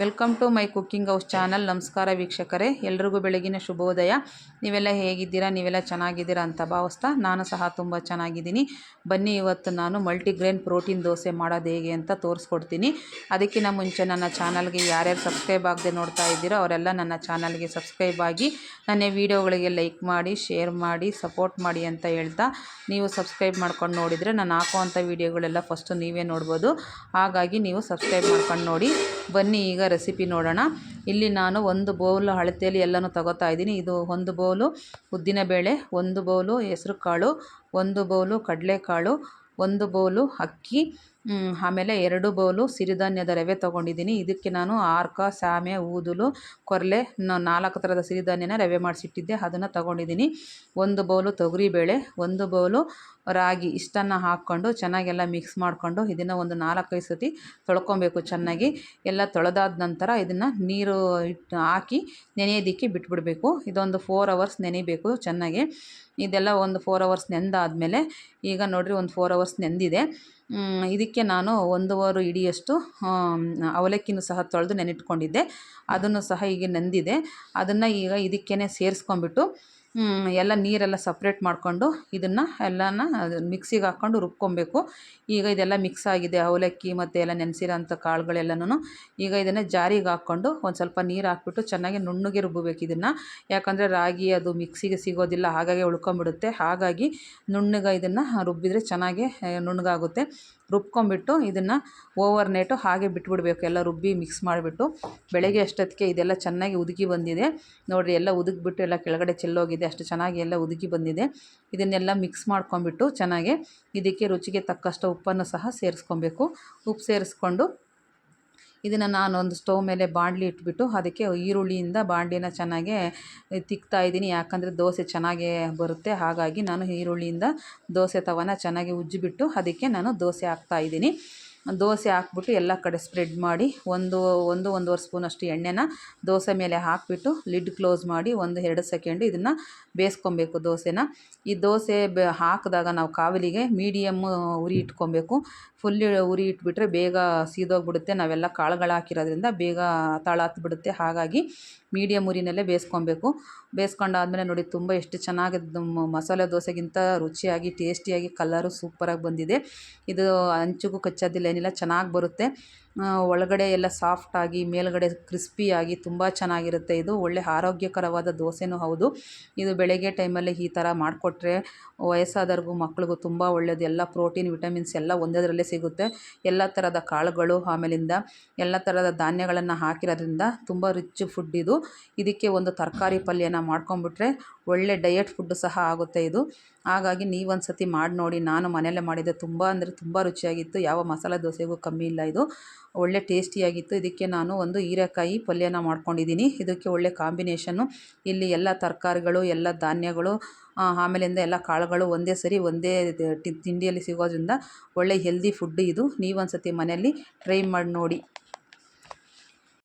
Welcome to my cooking house channel. ನಮಸ್ಕಾರ ವೀಕ್ಷಕರೇ. ಎಲ್ರಿಗೂ ಬೆಳಗಿನ ಶುಭೋದಯ. ನೀವೆಲ್ಲ ಹೇಗಿದ್ದೀರಾ? ನೀವೆಲ್ಲ ಚೆನ್ನಾಗಿದ್ದೀರಾ ಅಂತ ಭಾವಿಸ್ತಾ ನಾನು ಸಹ ತುಂಬ ಚೆನ್ನಾಗಿದ್ದೀನಿ. ಬನ್ನಿ, ಇವತ್ತು ನಾನು ಮಲ್ಟಿಗ್ರೇನ್ ಪ್ರೋಟೀನ್ ದೋಸೆ ಮಾಡೋದು ಹೇಗೆ ಅಂತ ತೋರಿಸ್ಕೊಡ್ತೀನಿ. ಅದಕ್ಕಿಂತ ಮುಂಚೆ ನನ್ನ ಚಾನಲ್ಗೆ ಯಾರ್ಯಾರು ಸಬ್ಸ್ಕ್ರೈಬ್ ಆಗದೆ ನೋಡ್ತಾ ಇದ್ದೀರೋ ಅವರೆಲ್ಲ ನನ್ನ ಚಾನಲ್ಗೆ ಸಬ್ಸ್ಕ್ರೈಬ್ ಆಗಿ ನನ್ನ ವೀಡಿಯೋಗಳಿಗೆ ಲೈಕ್ ಮಾಡಿ, ಶೇರ್ ಮಾಡಿ, ಸಪೋರ್ಟ್ ಮಾಡಿ ಅಂತ ಹೇಳ್ತಾ ನೀವು ಸಬ್ಸ್ಕ್ರೈಬ್ ಮಾಡ್ಕೊಂಡು ನೋಡಿದರೆ ನಾನು ಹಾಕುವಂಥ ವೀಡಿಯೋಗಳೆಲ್ಲ ಫಸ್ಟು ನೀವೇ ನೋಡ್ಬೋದು. ಹಾಗಾಗಿ ನೀವು ಸಬ್ಸ್ಕ್ರೈಬ್ ಮಾಡ್ಕೊಂಡು ನೋಡಿ. ಬನ್ನಿ, ಈಗ ರೆಸಿಪಿ ನೋಡೋಣ. ಇಲ್ಲಿ ನಾನು ಒಂದು ಬೌಲ್ ಅಳತೆಯಲ್ಲಿ ಎಲ್ಲನೂ ತಗೋತಾ ಇದ್ದೀನಿ. ಇದು ಒಂದು ಬೌಲು ಉದ್ದಿನಬೇಳೆ, ಒಂದು ಬೌಲು ಹೆಸರು ಕಾಳು ಒಂದು ಬೌಲು ಕಡಲೆಕಾಳು, ಒಂದು ಬೌಲು ಅಕ್ಕಿ ಆಮೇಲೆ ಎರಡು ಬೌಲು ಸಿರಿಧಾನ್ಯದ ರವೆ ತೊಗೊಂಡಿದ್ದೀನಿ. ಇದಕ್ಕೆ ನಾನು ಆರ್ಕ, ಸಾಮೆ, ಊದಲು, ಕೊರಲೆ ನಾಲ್ಕು ಥರದ ಸಿರಿಧಾನ್ಯನ ರವೆ ಮಾಡಿಸಿಟ್ಟಿದ್ದೆ. ಅದನ್ನು ತೊಗೊಂಡಿದ್ದೀನಿ. ಒಂದು ಬೌಲು ತೊಗರಿಬೇಳೆ ಒಂದು ಬೌಲು ರಾಗಿ ಇಷ್ಟನ್ನು ಹಾಕ್ಕೊಂಡು ಚೆನ್ನಾಗೆಲ್ಲ ಮಿಕ್ಸ್ ಮಾಡಿಕೊಂಡು ಇದನ್ನು ಒಂದು ನಾಲ್ಕೈದು ಸತಿ ತೊಳ್ಕೊಬೇಕು ಚೆನ್ನಾಗಿ. ಎಲ್ಲ ತೊಳೆದಾದ ನಂತರ ಇದನ್ನು ನೀರು ಇಟ್ಟು ಹಾಕಿ ನೆನೆಯೋದಕ್ಕೆ ಬಿಟ್ಬಿಡಬೇಕು. ಇದೊಂದು ಫೋರ್ ಅವರ್ಸ್ ನೆನೆಯಬೇಕು ಚೆನ್ನಾಗಿ. ಇದೆಲ್ಲ ಒಂದು ಫೋರ್ ಅವರ್ಸ್ ನೆಂದಾದಮೇಲೆ ಈಗ ನೋಡಿರಿ ಒಂದು ಫೋರ್ ಅವರ್ಸ್ ನೆಂದಿದೆ. ಇದಕ್ಕೆ ನಾನು ಒಂದೂವರೆ ಇಡಿಯಷ್ಟು ಅವಲಕ್ಕಿನೂ ಸಹ ತೊಳೆದು ನೆನಿಟ್ಕೊಂಡಿದ್ದೆ. ಅದನ್ನು ಸಹ ಈಗ ನೆಂದಿದೆ. ಅದನ್ನು ಈಗ ಇದಕ್ಕೇ ಸೇರಿಸ್ಕೊಂಬಿಟ್ಟು ಎಲ್ಲ ನೀರೆಲ್ಲ ಸಪ್ರೇಟ್ ಮಾಡಿಕೊಂಡು ಇದನ್ನು ಎಲ್ಲನ ಮಿಕ್ಸಿಗೆ ಹಾಕ್ಕೊಂಡು ರುಬ್ಕೊಬೇಕು. ಈಗ ಇದೆಲ್ಲ ಮಿಕ್ಸ್ ಆಗಿದೆ, ಅವಲಕ್ಕಿ ಮತ್ತು ಎಲ್ಲ ನೆನೆಸಿರೋಂಥ ಕಾಳುಗಳೆಲ್ಲನೂ ಈಗ ಇದನ್ನು ಜಾರಿಗೆ ಹಾಕ್ಕೊಂಡು ಒಂದು ಸ್ವಲ್ಪ ನೀರು ಹಾಕ್ಬಿಟ್ಟು ಚೆನ್ನಾಗಿ ನುಣ್ಣಗೆ ರುಬ್ಬಬೇಕು ಇದನ್ನು. ಯಾಕಂದರೆ ರಾಗಿ ಅದು ಮಿಕ್ಸಿಗೆ ಸಿಗೋದಿಲ್ಲ, ಹಾಗಾಗಿ ಉಳ್ಕೊಂಬಿಡುತ್ತೆ. ಹಾಗಾಗಿ ನುಣ್ಣಗೆ ಇದನ್ನು ರುಬ್ಬಿದರೆ ಚೆನ್ನಾಗಿ ನುಣ್ಣಗಾಗುತ್ತೆ. ರುಬ್ಕೊಂಬಿಟ್ಟು ಇದನ್ನು ಓವರ್ ನೈಟು ಹಾಗೆ ಬಿಟ್ಬಿಡಬೇಕು, ಎಲ್ಲ ರುಬ್ಬಿ ಮಿಕ್ಸ್ ಮಾಡಿಬಿಟ್ಟು. ಬೆಳಗ್ಗೆ ಅಷ್ಟೊತ್ತಿಗೆ ಇದೆಲ್ಲ ಚೆನ್ನಾಗಿ ಉದುಗಿ ಬಂದಿದೆ. ನೋಡಿರಿ, ಎಲ್ಲ ಉದುಗಿಬಿಟ್ಟು ಎಲ್ಲ ಕೆಳಗಡೆ ಚೆಲ್ಲೋಗಿದೆ. ಅಷ್ಟು ಚೆನ್ನಾಗಿ ಎಲ್ಲ ಉದುಗಿ ಬಂದಿದೆ. ಇದನ್ನೆಲ್ಲ ಮಿಕ್ಸ್ ಮಾಡ್ಕೊಂಬಿಟ್ಟು ಚೆನ್ನಾಗಿ ಇದಕ್ಕೆ ರುಚಿಗೆ ತಕ್ಕಷ್ಟು ಉಪ್ಪನ್ನು ಸಹ ಸೇರಿಸ್ಕೊಬೇಕು. ಉಪ್ಪು ಸೇರಿಸ್ಕೊಂಡು ಇದನ್ನು ನಾನು ಒಂದು ಸ್ಟವ್ ಮೇಲೆ ಬಾಣಲಿ ಇಟ್ಬಿಟ್ಟು ಅದಕ್ಕೆ ಈರುಳ್ಳಿಯಿಂದ ಬಾಣಲಿನ ಚೆನ್ನಾಗೆ ತಿಕ್ತಾ ಇದ್ದೀನಿ. ಯಾಕಂದರೆ ದೋಸೆ ಚೆನ್ನಾಗೇ ಬರುತ್ತೆ. ಹಾಗಾಗಿ ನಾನು ಈರುಳ್ಳಿಯಿಂದ ದೋಸೆ ತವನ ಚೆನ್ನಾಗಿ ಉಜ್ಜಿಬಿಟ್ಟು ಅದಕ್ಕೆ ನಾನು ದೋಸೆ ಹಾಕ್ತಾಯಿದ್ದೀನಿ ದೋಸೆ ಹಾಕ್ಬಿಟ್ಟು ಎಲ್ಲ ಕಡೆ ಸ್ಪ್ರೆಡ್ ಮಾಡಿ ಒಂದು ಒಂದು, ಒಂದೂವರೆ ಸ್ಪೂನಷ್ಟು ಎಣ್ಣೆನ ದೋಸೆ ಮೇಲೆ ಹಾಕಿಬಿಟ್ಟು ಲಿಡ್ ಕ್ಲೋಸ್ ಮಾಡಿ ಒಂದು, ಎರಡು ಸೆಕೆಂಡ್ ಇದನ್ನು ಬೇಯಿಸ್ಕೊಬೇಕು ದೋಸೆನ. ಈ ದೋಸೆ ಹಾಕಿದಾಗ ನಾವು ಕಾವಲಿಗೆ ಮೀಡಿಯಮ್ ಉರಿ ಇಟ್ಕೊಬೇಕು. ಫುಲ್ ಉರಿ ಇಟ್ಬಿಟ್ರೆ ಬೇಗ ಸೀದೋಗ್ಬಿಡುತ್ತೆ. ನಾವೆಲ್ಲ ಕಾಳುಗಳು ಹಾಕಿರೋದ್ರಿಂದ ಬೇಗ ತಾಳ ಹತ್ಬಿಡುತ್ತೆ ಹಾಗಾಗಿ ಮೀಡಿಯಮ್ ಉರಿನಲ್ಲೇ ಬೇಯಿಸ್ಕೊಬೇಕು. ಬೇಯಿಸ್ಕೊಂಡಾದ್ಮೇಲೆ ನೋಡಿ ತುಂಬ ಎಷ್ಟು ಚೆನ್ನಾಗಿ ಮಸಾಲೆ ದೋಸೆಗಿಂತ ರುಚಿಯಾಗಿ ಟೇಸ್ಟಿಯಾಗಿ ಕಲರು ಸೂಪರಾಗಿ ಬಂದಿದೆ. ಇದು ಅಂಚುಗೂ ಕಚ್ಚೋದಿಲ್ಲ ಏನಿಲ್ಲ ಚೆನ್ನಾಗಿ ಬರುತ್ತೆ. ಒಳಗಡೆ ಎಲ್ಲ ಸಾಫ್ಟಾಗಿ ಮೇಲುಗಡೆ ಕ್ರಿಸ್ಪಿಯಾಗಿ ತುಂಬ ಚೆನ್ನಾಗಿರುತ್ತೆ. ಇದು ಒಳ್ಳೆ ಆರೋಗ್ಯಕರವಾದ ದೋಸೆನೂ ಹೌದು. ಇದು ಬೆಳಗ್ಗೆ ಟೈಮಲ್ಲಿ ಈ ಥರ ಮಾಡಿಕೊಟ್ರೆ ವಯಸ್ಸಾದವ್ರಿಗೂ ಮಕ್ಳಿಗೂ ತುಂಬ ಒಳ್ಳೆಯದು ಎಲ್ಲ ಪ್ರೋಟೀನ್ ವಿಟಮಿನ್ಸ್ ಎಲ್ಲ ಒಂದೇದರಲ್ಲೇ ಸಿಗುತ್ತೆ. ಎಲ್ಲ ಥರದ ಕಾಳುಗಳು ಆಮೇಲಿಂದ ಎಲ್ಲ ಥರದ ಧಾನ್ಯಗಳನ್ನು ಹಾಕಿರೋದ್ರಿಂದ ತುಂಬ ರಿಚ್ ಫುಡ್ ಇದು. ಇದಕ್ಕೆ ಒಂದು ತರಕಾರಿ ಪಲ್ಯನ ಮಾಡ್ಕೊಂಬಿಟ್ರೆ ಒಳ್ಳೆ ಡಯಟ್ ಫುಡ್ಡು ಸಹ ಆಗುತ್ತೆ ಇದು. ಹಾಗಾಗಿ ನೀವೊಂದು ಸತಿ ಮಾಡಿ ನೋಡಿ ನಾನು ಮನೆಯಲ್ಲೇ ಮಾಡಿದ್ದೆ ತುಂಬ ಅಂದರೆ ತುಂಬ ರುಚಿಯಾಗಿತ್ತು. ಯಾವ ಮಸಾಲೆ ದೋಸೆಗೂ ಕಮ್ಮಿ ಇಲ್ಲ ಇದು. ಒಳ್ಳೆ ಟೇಸ್ಟಿಯಾಗಿತ್ತು. ಇದಕ್ಕೆ ನಾನು ಒಂದು ಹೀರೆಕಾಯಿ ಪಲ್ಯನ ಮಾಡ್ಕೊಂಡಿದ್ದೀನಿ. ಇದಕ್ಕೆ ಒಳ್ಳೆ ಕಾಂಬಿನೇಷನ್ನು ಇಲ್ಲಿ ಎಲ್ಲ ತರಕಾರಿಗಳು, ಎಲ್ಲ ಧಾನ್ಯಗಳು ಆಮೇಲಿಂದ ಎಲ್ಲ ಕಾಳುಗಳು ಒಂದೇ ಸರಿ, ಒಂದೇ ತಿಂಡಿಯಲ್ಲಿ ಸಿಗೋದ್ರಿಂದ ಒಳ್ಳೆ ಹೆಲ್ದಿ ಫುಡ್ ಇದು. ನೀವೊಂದು ಸತಿ ಮನೆಯಲ್ಲಿ ಟ್ರೈ ಮಾಡಿ ನೋಡಿ.